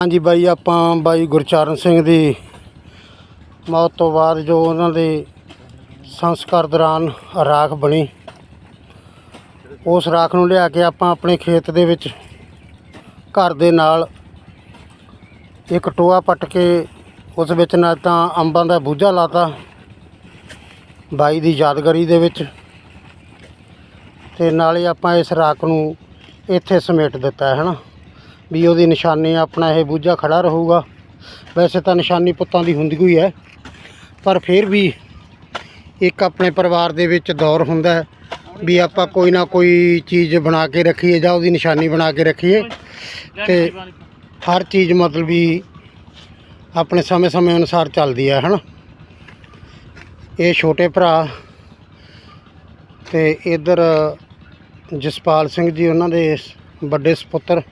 ਹਾਂਜੀ ਬਾਈ, ਆਪਾਂ ਬਾਈ ਗੁਰਚਰਨ ਸਿੰਘ ਦੀ ਮੌਤ ਤੋਂ ਬਾਅਦ ਜੋ ਉਹਨਾਂ ਦੇ ਸੰਸਕਾਰ ਦੌਰਾਨ ਰਾਖ ਬਣੀ, ਉਸ ਰਾਖ ਨੂੰ ਲਿਆ ਕੇ ਆਪਾਂ ਆਪਣੇ ਖੇਤ ਦੇ ਵਿੱਚ ਘਰ ਦੇ ਨਾਲ ਇੱਕ ਟੋਆ ਪੱਟ ਕੇ ਉਸ ਵਿੱਚ ਨਾ ਤਾਂ ਅੰਬਾਂ ਦਾ ਬੂਝਾ ਲਾਤਾ, ਬਾਈ ਦੀ ਯਾਦਗਾਰੀ ਦੇ ਵਿੱਚ ਤੇ ਨਾਲੇ ਆਪਾਂ ਇਸ ਰਾਖ ਨੂੰ ਇੱਥੇ ਸਮੇਟ ਦਿੱਤਾ, ਹੈ ਹਨਾ ਵੀ ਉਹਦੀ ਨਿਸ਼ਾਨੀ ਆਪਣਾ ਇਹ ਬੂਝਾ ਖੜਾ ਰਹੂਗਾ। ਵੈਸੇ ਤਾਂ ਨਿਸ਼ਾਨੀ ਪੁੱਤਾਂ ਦੀ ਹੁੰਦੀ ਹੋਈ ਹੈ, ਪਰ ਫਿਰ ਵੀ ਇੱਕ ਆਪਣੇ ਪਰਿਵਾਰ ਦੇ ਵਿੱਚ ਦੌਰ ਹੁੰਦਾ ਹੈ ਵੀ ਆਪਾਂ ਕੋਈ ਨਾ ਕੋਈ ਚੀਜ਼ ਬਣਾ ਕੇ ਰੱਖੀਏ ਜਾਂ ਉਹਦੀ ਨਿਸ਼ਾਨੀ ਬਣਾ ਕੇ ਰੱਖੀਏ ਤੇ ਹਰ ਚੀਜ਼ ਮਤਲਬ ਵੀ ਆਪਣੇ ਸਮੇਂ-ਸਮੇਂ ਅਨੁਸਾਰ ਚੱਲਦੀ ਹੈ, ਹਨਾ? ਇਹ ਛੋਟੇ ਭਰਾ ਤੇ ਇਧਰ ਜਸਪਾਲ ਸਿੰਘ ਜੀ, ਉਹਨਾਂ ਦੇ ਵੱਡੇ ਸੁਪੁੱਤਰ